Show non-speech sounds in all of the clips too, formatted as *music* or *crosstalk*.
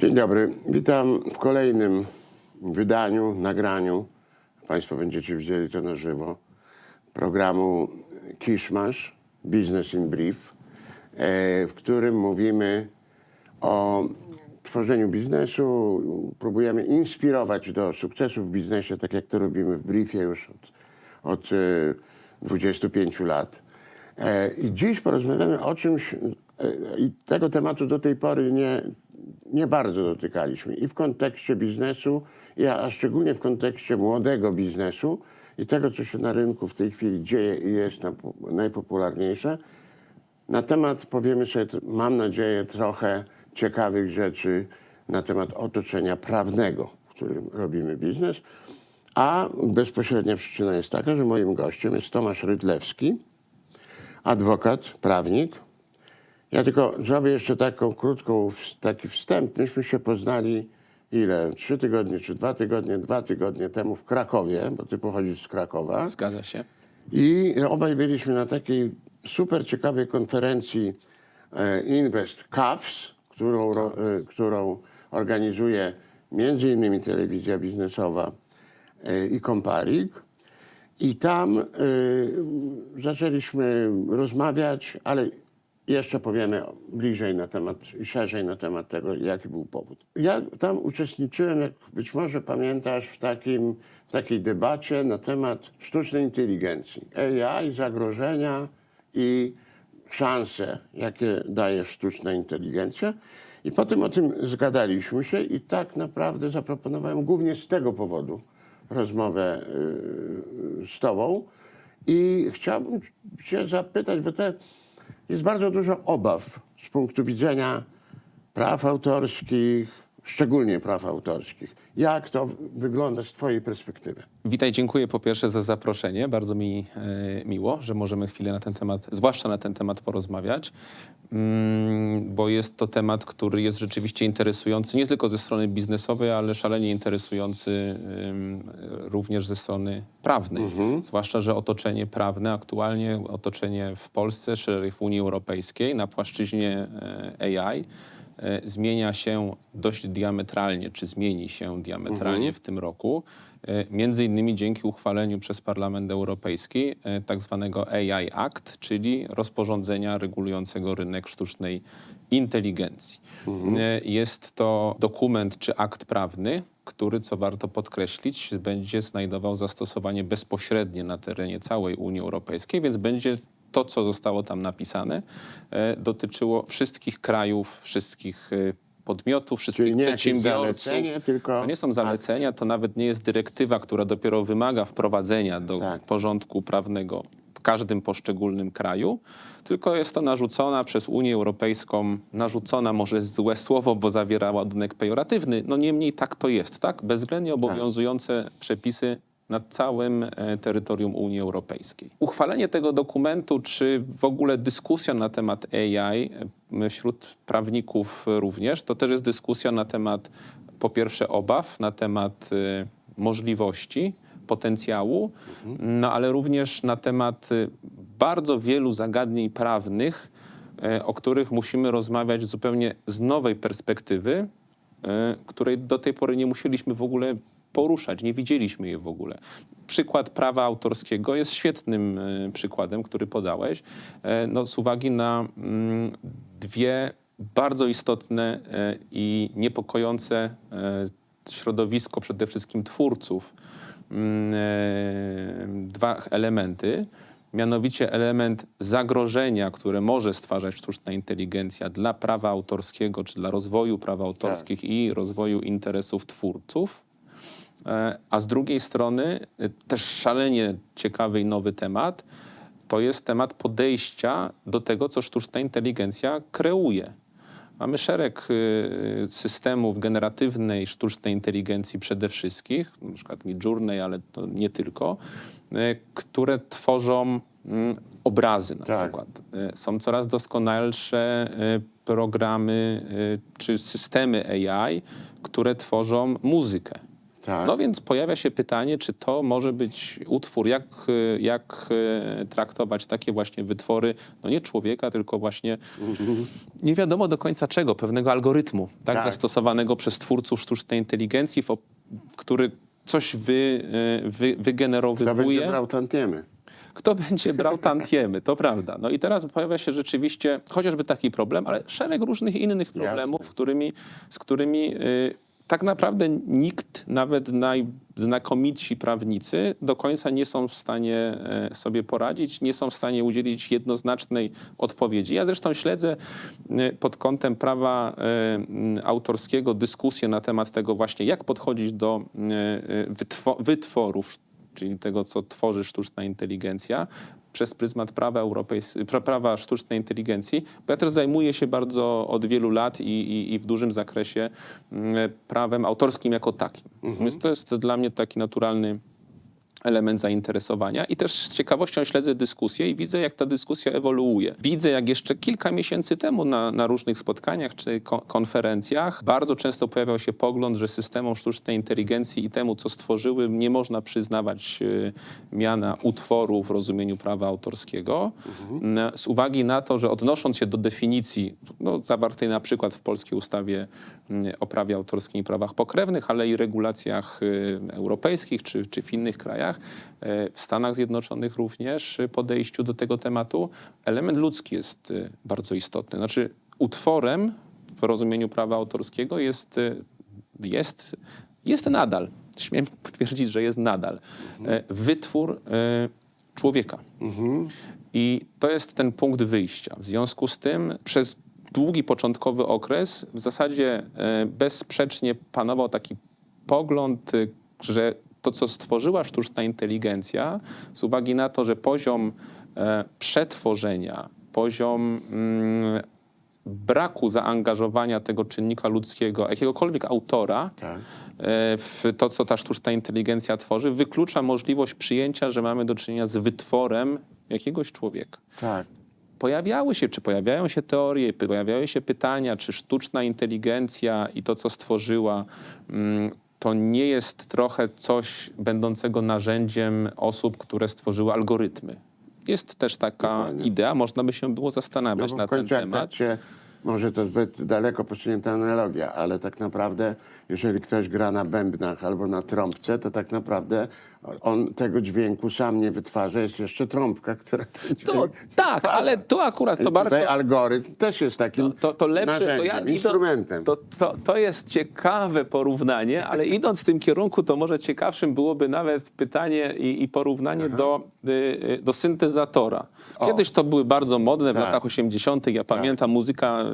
Dzień dobry. Witam w kolejnym wydaniu, nagraniu. Państwo będziecie widzieli to na żywo. Programu Kiszmasz, Business in Brief, e, w którym mówimy o tworzeniu biznesu. Próbujemy inspirować do sukcesu w biznesie, tak jak to robimy w briefie już od, od e, 25 lat. E, I dziś porozmawiamy o czymś, e, i tego tematu do tej pory nie, nie bardzo dotykaliśmy. I w kontekście biznesu, a szczególnie w kontekście młodego biznesu i tego, co się na rynku w tej chwili dzieje i jest najpopularniejsze. Na temat powiemy sobie, mam nadzieję, trochę ciekawych rzeczy na temat otoczenia prawnego, w którym robimy biznes. A bezpośrednia przyczyna jest taka, że moim gościem jest Tomasz Rydlewski, adwokat, prawnik. Ja tylko zrobię jeszcze taką krótką, taki wstęp. Myśmy się poznali ile? Trzy tygodnie czy dwa tygodnie? Dwa tygodnie temu w Krakowie, bo ty pochodzisz z Krakowa. Zgadza się. I obaj byliśmy na takiej super ciekawej konferencji e, Invest Caps, którą, e, którą organizuje między innymi telewizja biznesowa e, i Komparik. I tam zaczęliśmy rozmawiać, ale jeszcze powiemy bliżej na temat i szerzej na temat tego, jaki był powód. Ja tam uczestniczyłem, jak być może pamiętasz, w, takim, w takiej debacie na temat sztucznej inteligencji. AI, zagrożenia i szanse, jakie daje sztuczna inteligencja. I potem o tym zgadaliśmy się i tak naprawdę zaproponowałem głównie z tego powodu rozmowę yy, z Tobą. I chciałbym Cię zapytać, bo te, jest bardzo dużo obaw z punktu widzenia praw autorskich, szczególnie praw autorskich. Jak to wygląda z Twojej perspektywy? Witaj, dziękuję po pierwsze za zaproszenie. Bardzo mi e, miło, że możemy chwilę na ten temat, zwłaszcza na ten temat porozmawiać, mm, bo jest to temat, który jest rzeczywiście interesujący nie tylko ze strony biznesowej, ale szalenie interesujący ym, również ze strony prawnej. Zwłaszcza, że otoczenie prawne, aktualnie otoczenie w Polsce, szerzej w Unii Europejskiej na płaszczyźnie e, AI zmienia się dość diametralnie, czy zmieni się diametralnie w tym roku. E, Między innymi dzięki uchwaleniu przez Parlament Europejski e, tak zwanego AI Act, czyli rozporządzenia regulującego rynek sztucznej inteligencji. E, Jest to dokument czy akt prawny, który, co warto podkreślić, będzie znajdował zastosowanie bezpośrednie na terenie całej Unii Europejskiej, więc będzie to, co zostało tam napisane, e, dotyczyło wszystkich krajów, wszystkich e, podmiotów, wszystkich nie przedsiębiorców. tylko To nie są zalecenia, to nawet nie jest dyrektywa, która dopiero wymaga wprowadzenia do Tak. porządku prawnego w każdym poszczególnym kraju, tylko jest to narzucona przez Unię Europejską, narzucona może złe słowo, bo zawiera ładunek pejoratywny, no niemniej tak to jest, tak? Bezwzględnie obowiązujące przepisy nad całym e, terytorium Unii Europejskiej. Uchwalenie tego dokumentu, czy w ogóle dyskusja na temat AI e, wśród prawników również, to też jest dyskusja na temat po pierwsze obaw, na temat e, możliwości, potencjału, no ale również na temat bardzo wielu zagadnień prawnych, o których musimy rozmawiać zupełnie z nowej perspektywy, której do tej pory nie musieliśmy w ogóle poruszać, nie widzieliśmy jej w ogóle. Przykład prawa autorskiego jest świetnym e, przykładem, który podałeś, e, no, z uwagi na mm, dwie bardzo istotne e, i niepokojące środowisko przede wszystkim twórców mm, dwa elementy. Mianowicie element zagrożenia, które może stwarzać sztuczna inteligencja dla prawa autorskiego, czy dla rozwoju praw autorskich i rozwoju interesów twórców. E, A z drugiej strony e, też szalenie ciekawy i nowy temat, to jest temat podejścia do tego, co sztuczna inteligencja kreuje. Mamy szereg y, systemów generatywnej sztucznej inteligencji przede wszystkim, na przykład Midjourney, ale to nie tylko, które tworzą mm, obrazy na Tak. przykład. Są coraz doskonalsze programy czy systemy AI, które tworzą muzykę. Tak. No więc pojawia się pytanie, czy to może być utwór, jak, y, jak y, traktować takie właśnie wytwory, no nie człowieka, tylko właśnie nie wiadomo do końca czego, pewnego algorytmu, tak, Tak. zastosowanego przez twórców sztucznej inteligencji, który coś wy, y, wy, Kto będzie wygenerowywuje. brał tantiemy? Kto będzie brał tantiemy, to prawda. No i teraz pojawia się rzeczywiście chociażby taki problem, ale szereg różnych innych problemów, którymi, z którymi y, tak naprawdę nikt, nawet najznakomitsi prawnicy, do końca nie są w stanie y, sobie poradzić, nie są w stanie udzielić jednoznacznej odpowiedzi. Ja zresztą śledzę y, pod kątem prawa y, autorskiego dyskusję na temat tego właśnie, jak podchodzić do wytwo- wytworów czyli tego, co tworzy sztuczna inteligencja, przez pryzmat prawa, europejs- pra- prawa sztucznej inteligencji. Bo ja też zajmuję się bardzo od wielu lat i, i, i w dużym zakresie mm, prawem autorskim jako takim. Więc to jest dla mnie taki naturalny element zainteresowania i też z ciekawością śledzę dyskusję i widzę, jak ta dyskusja ewoluuje. Widzę, jak jeszcze kilka miesięcy temu na, na różnych spotkaniach czy ko- konferencjach bardzo często pojawiał się pogląd, że systemom sztucznej inteligencji i temu, co stworzyły, nie można przyznawać y, miana utworu w rozumieniu prawa autorskiego, n- z uwagi na to, że odnosząc się do definicji no, zawartej na przykład w polskiej ustawie mm, o prawie autorskim i prawach pokrewnych, ale i regulacjach y, europejskich czy, czy w innych krajach, y, w Stanach Zjednoczonych również y, podejściu do tego tematu, element ludzki jest y, bardzo istotny. Znaczy utworem w rozumieniu prawa autorskiego jest, jest, jest nadal, śmiem *laughs* twierdzić, że jest nadal, wytwór człowieka. I to jest ten punkt wyjścia. W związku z tym przez długi początkowy okres w zasadzie e, bezsprzecznie panował taki pogląd, że to, co stworzyła sztuczna inteligencja, z uwagi na to, że poziom e, przetworzenia, poziom mm, braku zaangażowania tego czynnika ludzkiego, jakiegokolwiek autora, Tak. e, w to, co ta sztuczna inteligencja tworzy, wyklucza możliwość przyjęcia, że mamy do czynienia z wytworem jakiegoś człowieka. Tak. Pojawiały się, czy pojawiają się teorie, pojawiały się pytania, czy sztuczna inteligencja i to, co stworzyła, mm, to nie jest trochę coś będącego narzędziem osób, które stworzyły algorytmy. Jest też taka Dokładnie. idea, można by się było No zastanawiać bo na ten temat. tak się, może to zbyt daleko posunięta analogia, ale tak naprawdę, jeżeli ktoś gra na bębnach albo na trąbce, to tak naprawdę on tego dźwięku sam nie wytwarza, jest jeszcze trąbka, która ten To, dźwięk tak, wytwarza. ale tu akurat to bardzo... Tutaj algorytm też jest takim To, to lepsze, to, ja, instrumentem. To, to, to jest ciekawe porównanie, ale idąc w tym kierunku, to może ciekawszym byłoby nawet pytanie i, i porównanie do, y, y, do syntezatora. Kiedyś to były bardzo modne, w Tak. latach 80. Ja pamiętam, muzyka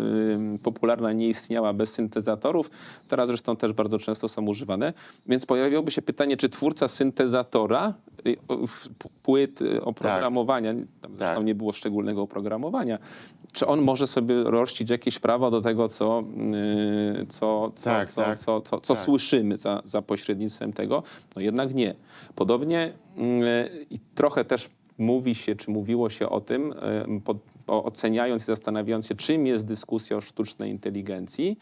y, popularna nie istniała bez syntezatorów. Teraz zresztą też bardzo często są używane. Więc pojawiłoby się pytanie, czy twórca syntezatora, y, w- p- płyt y, oprogramowania, tam zresztą Tak. nie było szczególnego oprogramowania, czy on może sobie rościć jakieś prawo do tego, co, yy, co, co, Tak, co, tak, co, co, co tak. słyszymy za, za pośrednictwem tego? No jednak nie. Podobnie yy, i trochę też mówi się, czy mówiło się o tym, yy, pod, oceniając i zastanawiając się, czym jest dyskusja o sztucznej inteligencji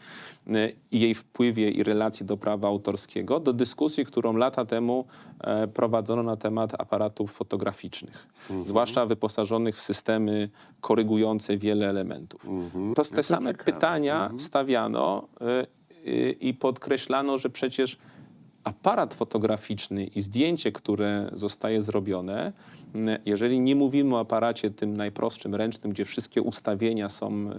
yy, i jej wpływie i relacji do prawa autorskiego, do dyskusji, którą lata temu e, prowadzono na temat aparatów fotograficznych, zwłaszcza wyposażonych w systemy korygujące wiele elementów. To te same ciekawe. pytania stawiano y, y, i podkreślano, że przecież aparat fotograficzny i zdjęcie, które zostaje zrobione, m, jeżeli nie mówimy o aparacie tym najprostszym, ręcznym, gdzie wszystkie ustawienia są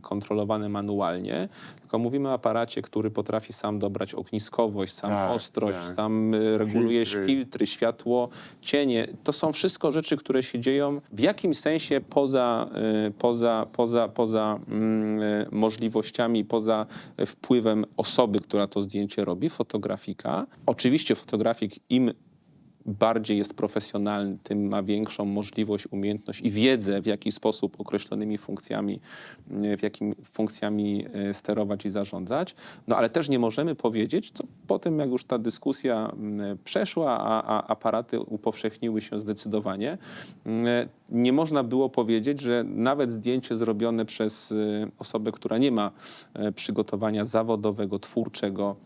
kontrolowane manualnie, tylko mówimy o aparacie, który potrafi sam dobrać ogniskowość, sam Tak, ostrość, tak. sam y, reguluje Filtry. filtry, światło, cienie. To są wszystko rzeczy, które się dzieją w jakimś sensie poza, y, poza, poza, poza mm, y, możliwościami, poza wpływem osoby, która to zdjęcie robi, fotografika. Oczywiście fotografik im bardziej jest profesjonalny, tym ma większą możliwość, umiejętność i wiedzę, w jaki sposób określonymi funkcjami, y, w jakim funkcjami y, sterować i zarządzać. No ale też nie możemy powiedzieć, co po tym, jak już ta dyskusja mm, przeszła, a, a aparaty upowszechniły się zdecydowanie, mm, nie można było powiedzieć, że nawet zdjęcie zrobione przez y, osobę, która nie ma e, przygotowania zawodowego, twórczego,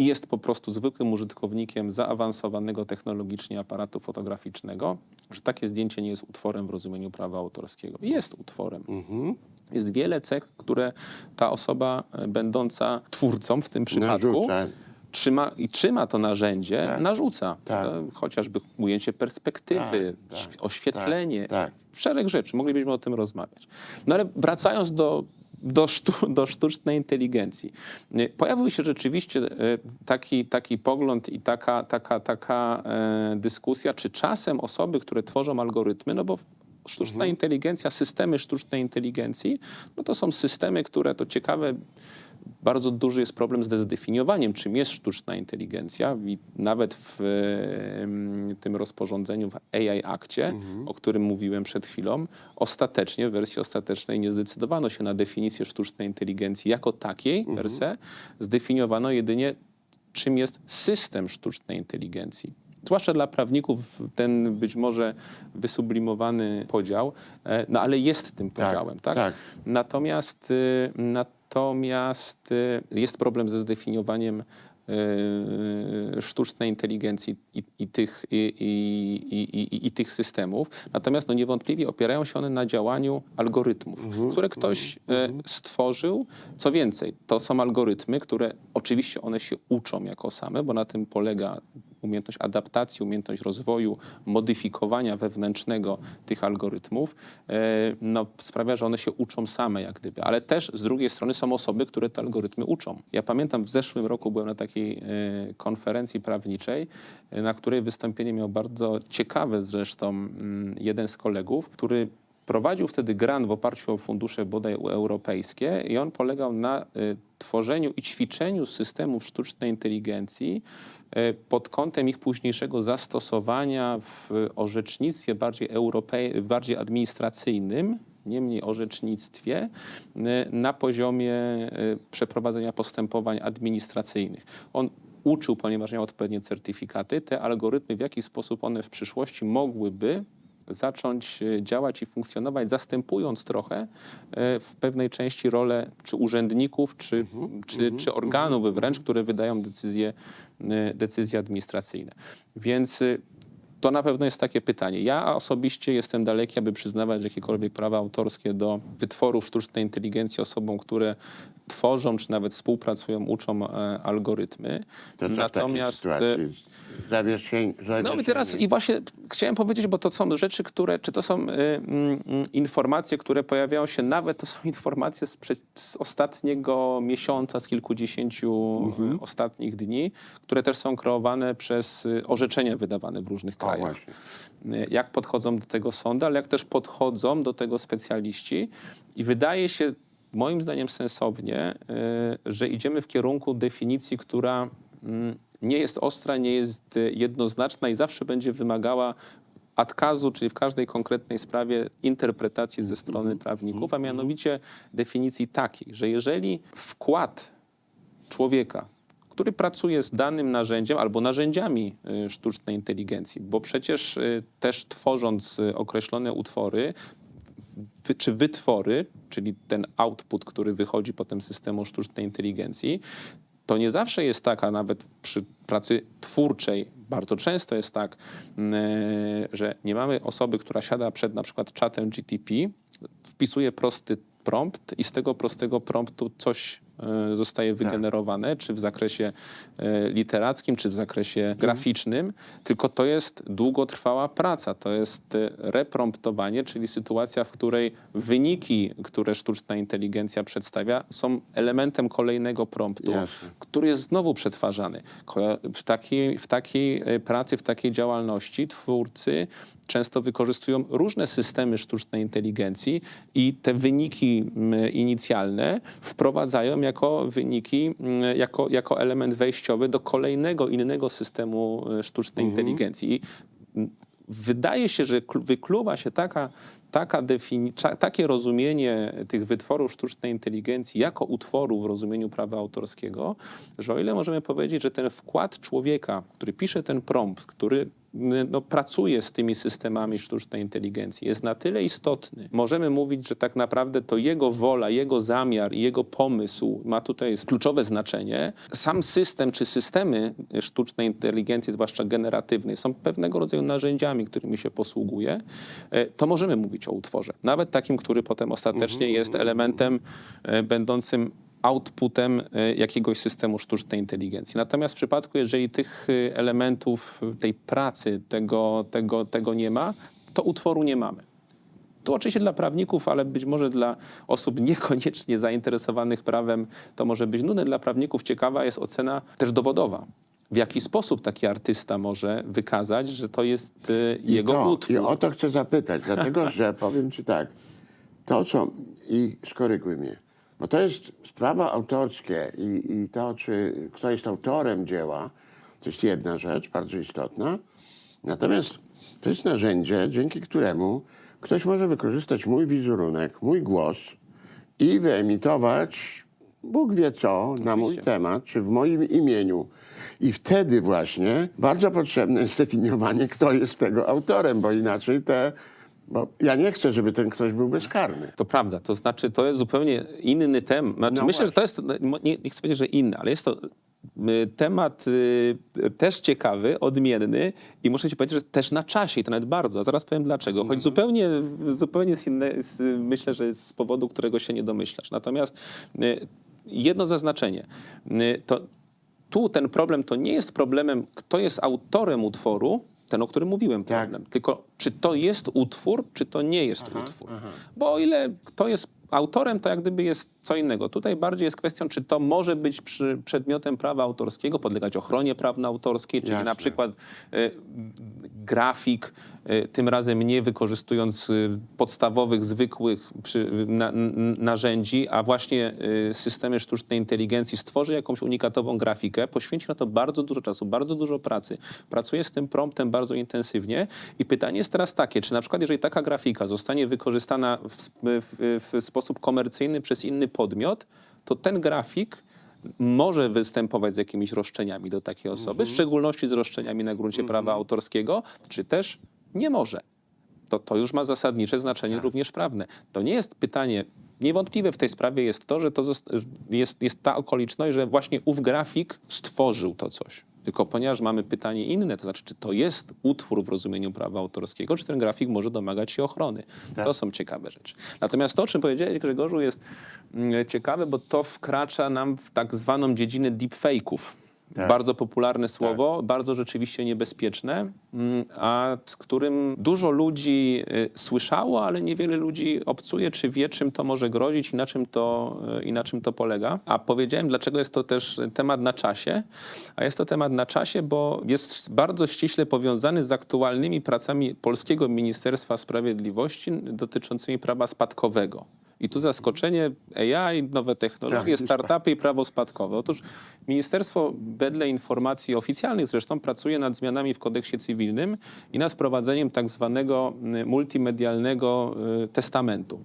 i jest po prostu zwykłym użytkownikiem zaawansowanego technologicznie aparatu fotograficznego, że takie zdjęcie nie jest utworem w rozumieniu prawa autorskiego. Jest utworem. Jest wiele cech, które ta osoba e, będąca twórcą w tym przypadku Narzuca. trzyma, i trzyma to narzędzie, Tak. narzuca. Tak. Chociażby ujęcie perspektywy, Tak, tak, oświetlenie, tak, tak. szereg rzeczy. Moglibyśmy o tym rozmawiać. No ale wracając do, do, sztu, *laughs* do sztucznej inteligencji. Nie, Pojawił się rzeczywiście e, taki, taki pogląd i taka, taka, taka e, dyskusja, czy czasem osoby, które tworzą algorytmy, no bo sztuczna Mhm. inteligencja, systemy sztucznej inteligencji, no to są systemy, które to ciekawe, bardzo duży jest problem ze zdefiniowaniem, czym jest sztuczna inteligencja. I nawet w tym rozporządzeniu w AI Akcie, o którym mówiłem przed chwilą, ostatecznie, w wersji ostatecznej nie zdecydowano się na definicję sztucznej inteligencji jako takiej per se. Zdefiniowano jedynie, czym jest system sztucznej inteligencji. Zwłaszcza dla prawników ten być może wysublimowany podział, e, no ale jest tym Tak, podziałem, tak? tak. Natomiast, y, natomiast y, jest problem ze zdefiniowaniem y, sztucznej inteligencji i, i, tych, i, i, tych systemów. Natomiast no, niewątpliwie opierają się one na działaniu algorytmów, które ktoś y, stworzył. Co więcej, to są algorytmy, które oczywiście one się uczą jako same, bo na tym polega umiejętność adaptacji, umiejętność rozwoju, modyfikowania wewnętrznego tych algorytmów, e, no, sprawia, że one się uczą same jak gdyby. Ale też z drugiej strony są osoby, które te algorytmy uczą. Ja pamiętam, w zeszłym roku byłem na takiej e, konferencji prawniczej, e, na której wystąpienie miał bardzo ciekawe zresztą mm, jeden z kolegów, który prowadził wtedy grant w oparciu o fundusze bodaj europejskie i on polegał na tworzeniu i ćwiczeniu systemów sztucznej inteligencji pod kątem ich późniejszego zastosowania w orzecznictwie bardziej, europej, bardziej administracyjnym, niemniej orzecznictwie y, na poziomie y, przeprowadzenia postępowań administracyjnych. On uczył, ponieważ miał odpowiednie certyfikaty, te algorytmy, w jaki sposób one w przyszłości mogłyby zacząć e, działać i funkcjonować, zastępując trochę e, w pewnej części rolę czy urzędników, czy, czy, czy organów wręcz, które wydają decyzje, e, decyzje administracyjne. Więc to na pewno jest takie pytanie. Ja osobiście jestem daleki, aby przyznawać jakiekolwiek prawa autorskie do wytworów sztucznej inteligencji osobom, które tworzą, czy nawet współpracują, uczą e, algorytmy. To co Natomiast w takiej e, sytuacji? Zawieszeń, no i teraz i właśnie chciałem powiedzieć, bo to są rzeczy, które, czy to są y, mm, informacje, które pojawiają się, nawet to są *laughs* informacje z, prze, z ostatniego miesiąca, z kilkudziesięciu y, ostatnich dni, które też są kreowane przez y, orzeczenia wydawane w różnych krajach. właśnie. Y, Jak podchodzą do tego sądy, ale jak też podchodzą do tego specjaliści i wydaje się moim zdaniem sensownie, y, że idziemy w kierunku definicji, która mm, nie jest ostra, nie jest y, jednoznaczna i zawsze będzie wymagała adkazu, czyli w każdej konkretnej sprawie interpretacji ze strony prawników, a mianowicie definicji takiej, że jeżeli wkład człowieka, który pracuje z danym narzędziem albo narzędziami y, sztucznej inteligencji, bo przecież też tworząc określone utwory, czy wytwory, czyli ten output, który wychodzi potem z systemu sztucznej inteligencji, to nie zawsze jest tak, a nawet przy pracy twórczej bardzo często jest tak, mm, e, że nie mamy osoby, która siada przed na przykład czatem GTP, wpisuje prosty prompt i z tego prostego promptu coś zostaje wygenerowane, czy w zakresie e, literackim, czy w zakresie graficznym, tylko to jest długotrwała praca. To jest e, repromptowanie, czyli sytuacja, w której wyniki, które sztuczna inteligencja przedstawia, są elementem kolejnego promptu, Jasne. który jest znowu przetwarzany. W takiej, w takiej e, pracy, w takiej działalności twórcy często wykorzystują różne systemy sztucznej inteligencji i te wyniki mm, inicjalne wprowadzają jako wyniki, mm, jako, jako element wejściowy do kolejnego innego systemu e, sztucznej inteligencji. I mm, wydaje się, że kl- wykluwa się taka, taka takie rozumienie tych wytworów sztucznej inteligencji jako utworów w rozumieniu prawa autorskiego, że o ile możemy powiedzieć, że ten wkład człowieka, który pisze ten prompt, który no, pracuje z tymi systemami sztucznej inteligencji, jest na tyle istotny. Możemy mówić, że tak naprawdę to jego wola, jego zamiar jego pomysł ma tutaj kluczowe znaczenie. Sam system czy systemy sztucznej inteligencji, zwłaszcza generatywnej, są pewnego rodzaju narzędziami, którymi się posługuje. E, To możemy mówić o utworze. Nawet takim, który potem ostatecznie jest elementem e, będącym outputem e, jakiegoś systemu sztucznej inteligencji. Natomiast w przypadku, jeżeli tych e, elementów e, tej pracy, tego, tego, tego nie ma, to utworu nie mamy. To oczywiście dla prawników, ale być może dla osób niekoniecznie zainteresowanych prawem to może być nudne. Dla prawników ciekawa jest ocena też dowodowa. W jaki sposób taki artysta może wykazać, że to jest I jego to, utwór? I o to chcę zapytać, dlatego że powiem ci tak, to co, i skoryguj mnie, bo to jest sprawa autorskie i, i to, czy kto jest autorem dzieła, to jest jedna rzecz bardzo istotna. Natomiast to jest narzędzie, dzięki któremu ktoś może wykorzystać mój wizerunek, mój głos i wyemitować Bóg wie co na mój Oczywiście. temat, czy w moim imieniu. I wtedy właśnie bardzo potrzebne jest *laughs* definiowanie, kto jest tego autorem, bo inaczej te. Bo ja nie chcę, żeby ten ktoś był bezkarny. To prawda, to znaczy to jest zupełnie inny temat. Znaczy, No myślę, że to jest, no, nie, nie chcę powiedzieć, że inny, ale jest to y, temat y, też ciekawy, odmienny i muszę ci powiedzieć, że też na czasie i to nawet bardzo. A zaraz powiem dlaczego. Choć zupełnie, zupełnie z inne, z, myślę, że z powodu, którego się nie domyślasz. Natomiast y, jedno zaznaczenie. Y, To tu ten problem to nie jest problemem, kto jest autorem utworu, ten, o którym mówiłem, Tak. problem. Tylko czy to jest utwór, czy to nie jest utwór. Bo o ile kto jest autorem, to jak gdyby jest co innego. Tutaj bardziej jest kwestią, czy to może być przedmiotem prawa autorskiego, podlegać ochronie prawno-autorskiej, czyli Jasne. na przykład y, grafik, tym razem nie wykorzystując y, podstawowych, zwykłych narzędzi, a właśnie y, systemy sztucznej inteligencji stworzy jakąś unikatową grafikę, poświęci na to bardzo dużo czasu, bardzo dużo pracy, pracuje z tym promptem bardzo intensywnie. I pytanie jest teraz takie, czy na przykład jeżeli taka grafika zostanie wykorzystana w, w, w sposób komercyjny przez inny podmiot, to ten grafik może występować z jakimiś roszczeniami do takiej osoby, w szczególności z roszczeniami na gruncie prawa autorskiego, czy też nie może. To, to już ma zasadnicze znaczenie również prawne. To nie jest pytanie. Niewątpliwe w tej sprawie jest to, że to jest, jest ta okoliczność, że właśnie ów grafik stworzył to coś. Tylko ponieważ mamy pytanie inne, to znaczy, czy to jest utwór w rozumieniu prawa autorskiego, czy ten grafik może domagać się ochrony. To są ciekawe rzeczy. Natomiast to, o czym powiedziałeś, Grzegorzu, jest mm, ciekawe, bo to wkracza nam w tak zwaną dziedzinę deepfake'ów. Tak. Bardzo popularne słowo, bardzo rzeczywiście niebezpieczne, mm, a z którym dużo ludzi y, słyszało, ale niewiele ludzi obcuje, czy wie, czym to może grozić i na czym to, y, i na czym to polega. A powiedziałem, dlaczego jest to też temat na czasie. A jest to temat na czasie, bo jest bardzo ściśle powiązany z aktualnymi pracami Polskiego Ministerstwa Sprawiedliwości dotyczącymi prawa spadkowego. I tu zaskoczenie AI, nowe technologie, Tak, startupy i prawo spadkowe. Otóż ministerstwo, wedle informacji oficjalnych zresztą, pracuje nad zmianami w kodeksie cywilnym i nad wprowadzeniem tak zwanego y, multimedialnego y, testamentu.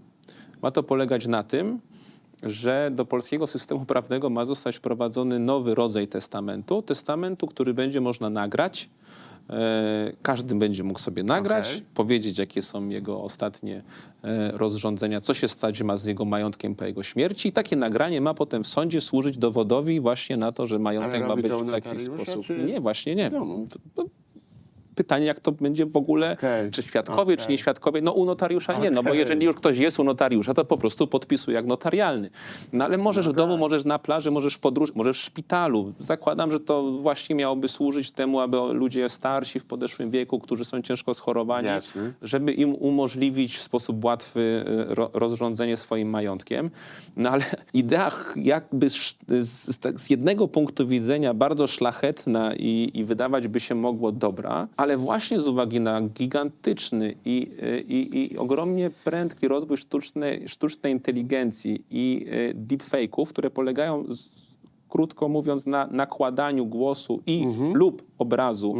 Ma to polegać na tym, że do polskiego systemu prawnego ma zostać wprowadzony nowy rodzaj testamentu. Testamentu, który będzie można nagrać. E, każdy będzie mógł sobie nagrać, Okej. powiedzieć, jakie są jego ostatnie e, rozrządzenia, co się stać ma z jego majątkiem po jego śmierci. I takie nagranie ma potem w sądzie służyć dowodowi właśnie na to, że majątek ma być w taki sposób. czy Nie, właśnie nie. w domu? Pytanie, jak to będzie w ogóle, Okej, czy świadkowie, czy okej. nie świadkowie. No u notariusza nie, no bo jeżeli już ktoś jest u notariusza, to po prostu podpisuje jak notarialny. No ale możesz w domu, możesz na plaży, możesz w podróży, możesz w szpitalu. Zakładam, że to właśnie miałoby służyć temu, aby ludzie starsi w podeszłym wieku, którzy są ciężko schorowani, Jasne. żeby im umożliwić w sposób łatwy ro, rozrządzenie swoim majątkiem. No ale *laughs* idea jakby z, z, z, z jednego punktu widzenia bardzo szlachetna i, i wydawać by się mogło dobra, ale właśnie z uwagi na gigantyczny i, y, i, i ogromnie prędki rozwój sztucznej, sztucznej inteligencji i y, deepfake'ów, które polegają z, krótko mówiąc, na nakładaniu głosu i lub obrazu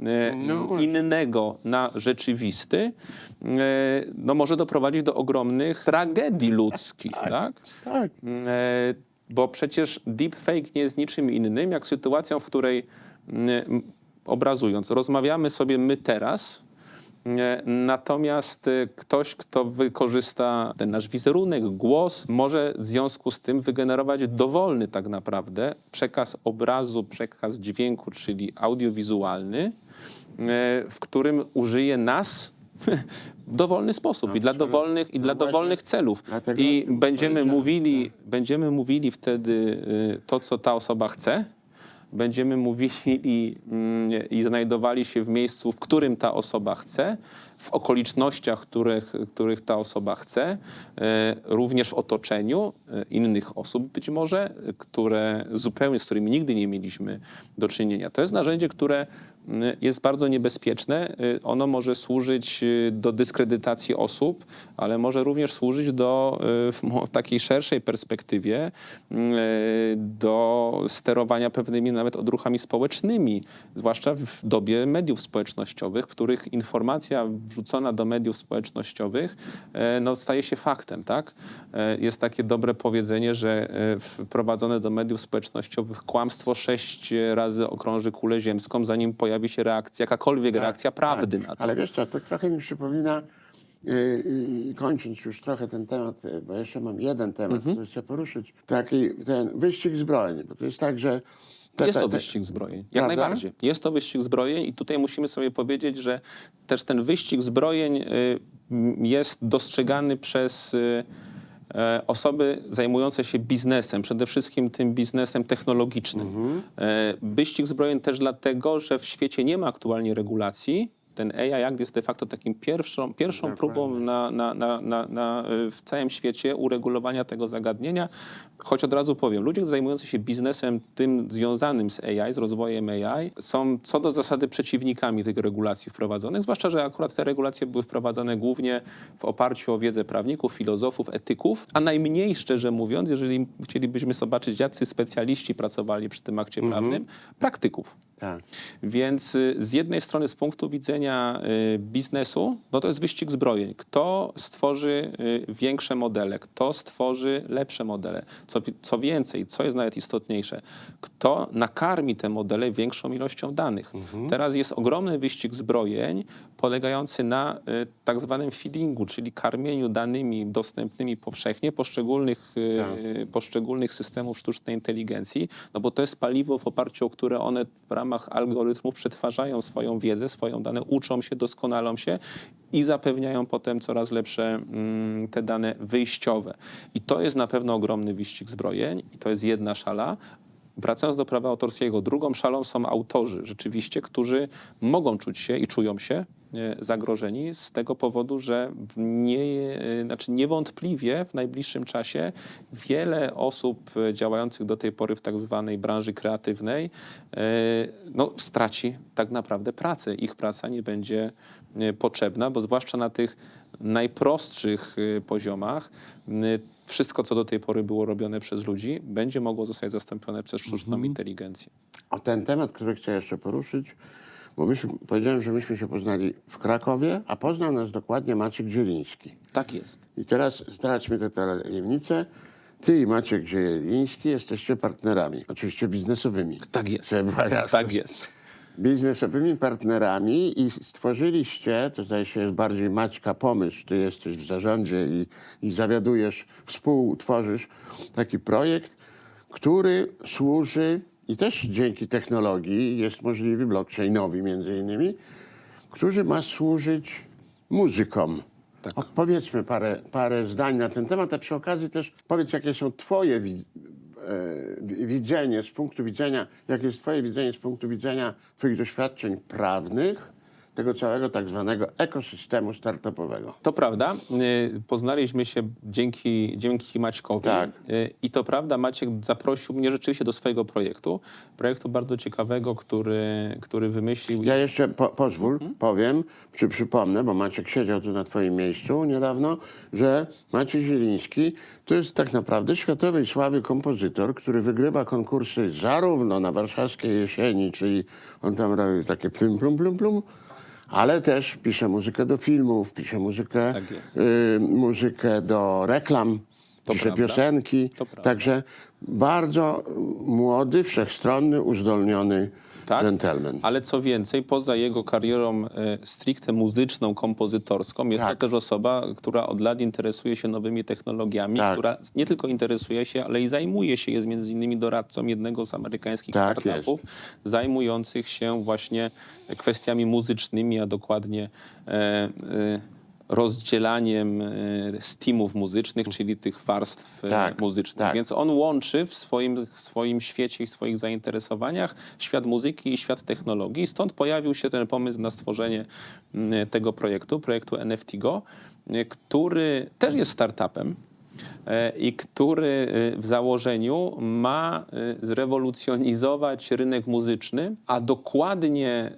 e, No właśnie. innego na rzeczywisty, no może doprowadzić do ogromnych tragedii ludzkich, tak? Tak. E, Bo przecież deepfake nie jest niczym innym, jak sytuacją, w której obrazując, rozmawiamy sobie my teraz, e, natomiast e, ktoś, kto wykorzysta ten nasz wizerunek, głos, może w związku z tym wygenerować dowolny tak naprawdę przekaz obrazu, przekaz dźwięku, czyli audiowizualny, e, w którym użyje nas *laughs* w dowolny sposób i dla dowolnych, i dla właśnie dowolnych celów. I będziemy mówili, będziemy mówili wtedy to, co ta osoba chce. Będziemy mówili mm, i znajdowali się w miejscu, w którym ta osoba chce, w okolicznościach, których, których ta osoba chce, y, również w otoczeniu y, innych osób być może, które zupełnie, z którymi nigdy nie mieliśmy do czynienia. To jest narzędzie, które y, jest bardzo niebezpieczne. Y, Ono może służyć do dyskredytacji osób, ale może również służyć do, w takiej szerszej perspektywie y, do sterowania pewnymi nawet odruchami społecznymi, zwłaszcza w dobie mediów społecznościowych, w których informacja wrzucona do mediów społecznościowych e, no, staje się faktem. Tak? E, Jest takie dobre powiedzenie, że e, wprowadzone do mediów społecznościowych kłamstwo sześć razy okrąży kulę ziemską, zanim pojawi się reakcja, jakakolwiek reakcja prawdy na to. Tak, Ale wiesz co, to trochę mi przypomina, yy, kończąc już trochę ten temat, bo jeszcze mam jeden temat, Mhm. który chcę poruszyć. Taki ten wyścig zbrojeń, bo to jest tak, że... te- Jest to te- wyścig zbrojeń, jak Prawda? najbardziej. Jest to wyścig zbrojeń i tutaj musimy sobie powiedzieć, że też ten wyścig zbrojeń y, jest dostrzegany przez y, e, osoby zajmujące się biznesem, przede wszystkim tym biznesem technologicznym. Mhm. E, Wyścig zbrojeń też dlatego, że w świecie nie ma aktualnie regulacji. Ten AI Act jest de facto takim pierwszą, pierwszą próbą na, na, na, na, na, w całym świecie uregulowania tego zagadnienia. Choć od razu powiem, ludzie zajmujący się biznesem tym związanym z AI, z rozwojem AI, są co do zasady przeciwnikami tych regulacji wprowadzonych, zwłaszcza, że akurat te regulacje były wprowadzane głównie w oparciu o wiedzę prawników, filozofów, etyków, a najmniej, szczerze mówiąc, jeżeli chcielibyśmy zobaczyć, jacy specjaliści pracowali przy tym akcie prawnym, praktyków. Tak. Więc y, z jednej strony z punktu widzenia y, biznesu, no to jest wyścig zbrojeń. Kto stworzy y, większe modele, kto stworzy lepsze modele. Co, co więcej, co jest nawet istotniejsze, kto nakarmi te modele większą ilością danych. Teraz jest ogromny wyścig zbrojeń polegający na tak zwanym feedingu, czyli karmieniu danymi dostępnymi powszechnie poszczególnych, y, poszczególnych systemów sztucznej inteligencji, no bo to jest paliwo, w oparciu o które one w ramach algorytmów przetwarzają swoją wiedzę, swoją dane, uczą się, doskonalą się i zapewniają potem coraz lepsze mm, te dane wyjściowe. I to jest na pewno ogromny wyścig zbrojeń i to jest jedna szala. Wracając do prawa autorskiego, drugą szalą są autorzy rzeczywiście, którzy mogą czuć się i czują się zagrożeni z tego powodu, że nie, e, znaczy niewątpliwie w najbliższym czasie wiele osób działających do tej pory w tak zwanej branży kreatywnej e, no, straci tak naprawdę pracę. Ich praca nie będzie e, potrzebna, bo zwłaszcza na tych najprostszych poziomach wszystko, co do tej pory było robione przez ludzi, będzie mogło zostać zastąpione przez sztuczną inteligencję. O ten temat, który chcę jeszcze poruszyć, bo myśmy, powiedziałem, że myśmy się poznali w Krakowie, a poznał nas dokładnie Maciek Zieliński. Tak jest. I teraz zdradźmy tę tajemnicę. Ty i Maciek Zieliński jesteście partnerami, oczywiście biznesowymi. Tak jest. Tak jest. biznesowymi partnerami i stworzyliście, to zdaje się jest bardziej Maćka pomysł, ty jesteś w zarządzie i, i zawiadujesz, współtworzysz taki projekt, który służy i też dzięki technologii jest możliwy, blockchainowi między innymi, który ma służyć muzykom. Tak. O, powiedzmy parę, parę zdań na ten temat, a przy okazji też powiedz, jakie są twoje wi- e, wi- widzenie z punktu widzenia, jakie jest twoje widzenie z punktu widzenia twoich doświadczeń prawnych tego całego tak zwanego ekosystemu startupowego. To prawda. Y, Poznaliśmy się dzięki, dzięki Maćkowi. Tak. Y, I to prawda, Maciek zaprosił mnie rzeczywiście do swojego projektu. Projektu bardzo ciekawego, który, który wymyślił. Ja jeszcze po, pozwól, Mhm. powiem, czy przypomnę, bo Maciek siedział tu na twoim miejscu niedawno, że Maciej Zieliński to jest tak naprawdę światowej sławy kompozytor, który wygrywa konkursy zarówno na warszawskiej jesieni, czyli on tam robi takie plum, plum, plum, plum, ale też pisze muzykę do filmów, pisze muzykę, Tak y, muzykę do reklam, To pisze prawda. piosenki. Także bardzo młody, wszechstronny, uzdolniony Tak? Gentleman. Ale co więcej, poza jego karierą e, stricte muzyczną, kompozytorską, jest Tak. to też osoba, która od lat interesuje się nowymi technologiami, Tak. która nie tylko interesuje się, ale i zajmuje się, jest między innymi doradcą jednego z amerykańskich Tak startupów, zajmujących się właśnie kwestiami muzycznymi, a dokładnie e, e, rozdzielaniem e, steamów muzycznych, czyli tych warstw e, Tak, muzycznych. tak. Więc on łączy w swoim, w swoim świecie i swoich zainteresowaniach świat muzyki i świat technologii. Stąd pojawił się ten pomysł na stworzenie mm, tego projektu, projektu NFTGO, y, który też jest startupem e, i który w założeniu ma zrewolucjonizować rynek muzyczny, a dokładnie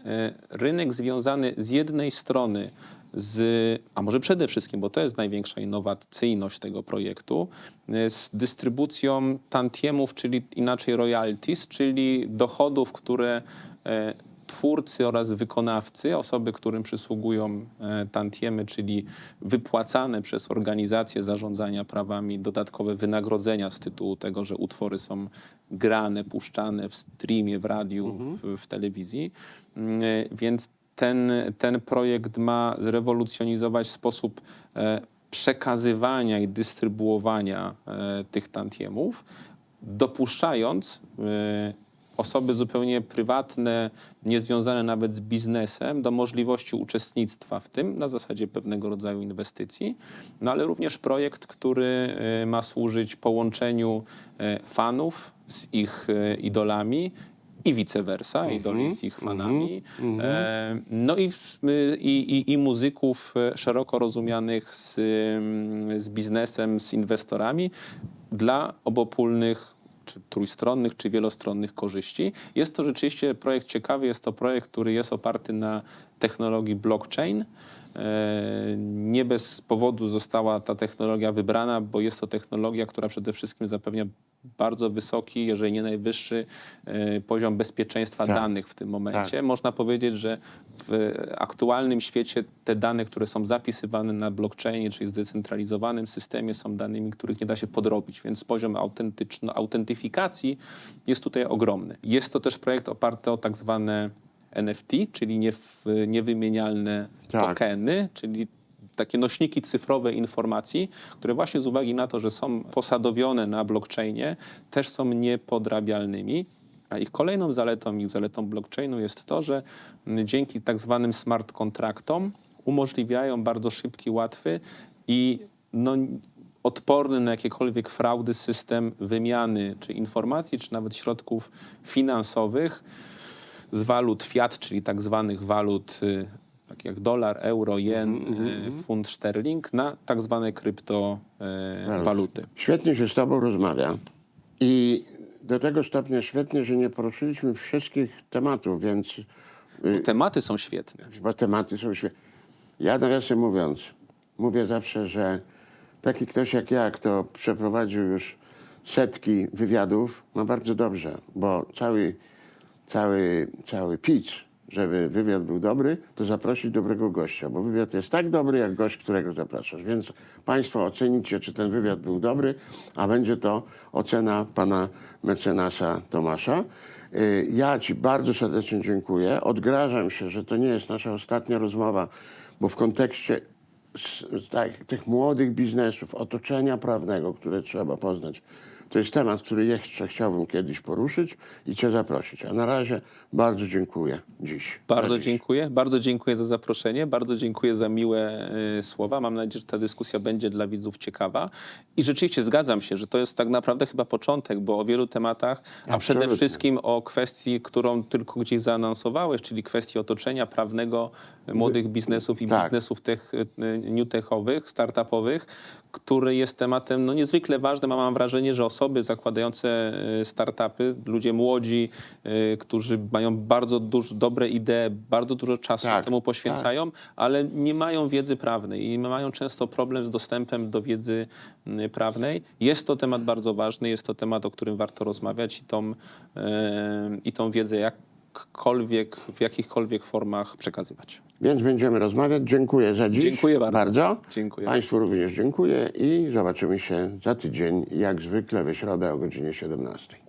rynek związany z jednej strony z, a może przede wszystkim, bo to jest największa innowacyjność tego projektu, y, z dystrybucją tantiemów, czyli inaczej royalties, czyli dochodów, które e, twórcy oraz wykonawcy, osoby, którym przysługują e, tantiemy, czyli wypłacane przez organizacje zarządzania prawami dodatkowe wynagrodzenia z tytułu tego, że utwory są grane, puszczane w streamie, w radiu, w, w telewizji. Mm, e, Więc ten, ten projekt ma zrewolucjonizować sposób e, przekazywania i dystrybuowania e, tych tantiemów, dopuszczając e, osoby zupełnie prywatne, niezwiązane nawet z biznesem, do możliwości uczestnictwa w tym na zasadzie pewnego rodzaju inwestycji, no ale również projekt, który ma służyć połączeniu fanów z ich idolami i vice versa, idoli z ich fanami. E, no i, w- i, i, i muzyków e, szeroko rozumianych z, mm, z biznesem, z inwestorami dla obopólnych czy trójstronnych, czy wielostronnych korzyści. Jest to rzeczywiście projekt ciekawy, jest to projekt, który jest oparty na technologii blockchain. E, Nie bez powodu została ta technologia wybrana, bo jest to technologia, która przede wszystkim zapewnia bardzo wysoki, jeżeli nie najwyższy e, poziom bezpieczeństwa Tak. danych w tym momencie. Tak. Można powiedzieć, że w aktualnym świecie te dane, które są zapisywane na blockchainie, czyli zdecentralizowanym systemie, są danymi, których nie da się podrobić, więc poziom autentyczno, autentyfikacji jest tutaj ogromny. Jest to też projekt oparty o tak zwane NFT, czyli niew, niewymienialne Tak. tokeny, czyli takie nośniki cyfrowe informacji, które właśnie z uwagi na to, że są posadowione na blockchainie, też są niepodrabialnymi. A ich kolejną zaletą, ich zaletą blockchainu jest to, że dzięki tak zwanym smart kontraktom umożliwiają bardzo szybki, łatwy i no, odporny na jakiekolwiek fraudy system wymiany czy informacji, czy nawet środków finansowych z walut fiat, czyli tak zwanych walut y, tak jak dolar, euro, jen, y, funt sterling na tak zwane kryptowaluty. Świetnie się z Tobą rozmawia i do tego stopnia świetnie, że nie poruszyliśmy wszystkich tematów, więc Tematy są świetne. bo tematy są świetne. Ja nawiasem mówiąc, mówię zawsze, że taki ktoś jak ja, kto przeprowadził już setki wywiadów, ma bardzo dobrze, bo cały, cały, cały pitch, żeby wywiad był dobry, to zaprosić dobrego gościa, bo wywiad jest tak dobry, jak gość, którego zapraszasz. Więc Państwo ocenicie, czy ten wywiad był dobry, a będzie to ocena pana mecenasa Tomasza. Y, Ja Ci bardzo serdecznie dziękuję. Odgrażam się, że to nie jest nasza ostatnia rozmowa, bo w kontekście tak, tych młodych biznesów, otoczenia prawnego, które trzeba poznać, to jest temat, który jeszcze chciałbym kiedyś poruszyć i Cię zaprosić. A na razie bardzo dziękuję dziś. Bardzo dziś. dziękuję. Bardzo dziękuję za zaproszenie. Bardzo dziękuję za miłe y, słowa. Mam nadzieję, że ta dyskusja będzie dla widzów ciekawa. I rzeczywiście zgadzam się, że to jest tak naprawdę chyba początek, bo o wielu tematach, a przede Absolutnie. wszystkim o kwestii, którą tylko gdzieś zaanonsowałeś, czyli kwestii otoczenia prawnego młodych biznesów i tak. biznesów tech, y, new techowych, startupowych, który jest tematem no, niezwykle ważnym, a mam wrażenie, że osoby zakładające y, startupy, ludzie młodzi, y, którzy mają bardzo duż, dobre idee, bardzo dużo czasu Tak, temu poświęcają, ale nie mają wiedzy prawnej i mają często problem z dostępem do wiedzy y, prawnej. Jest to temat bardzo ważny, jest to temat, o którym warto rozmawiać i tą, i tą wiedzę jakkolwiek, w jakichkolwiek formach przekazywać. Więc będziemy rozmawiać. Dziękuję za dziś. Dziękuję bardzo. bardzo. Dziękuję. Państwu również dziękuję i zobaczymy się za tydzień, jak zwykle we środę o godzinie 17.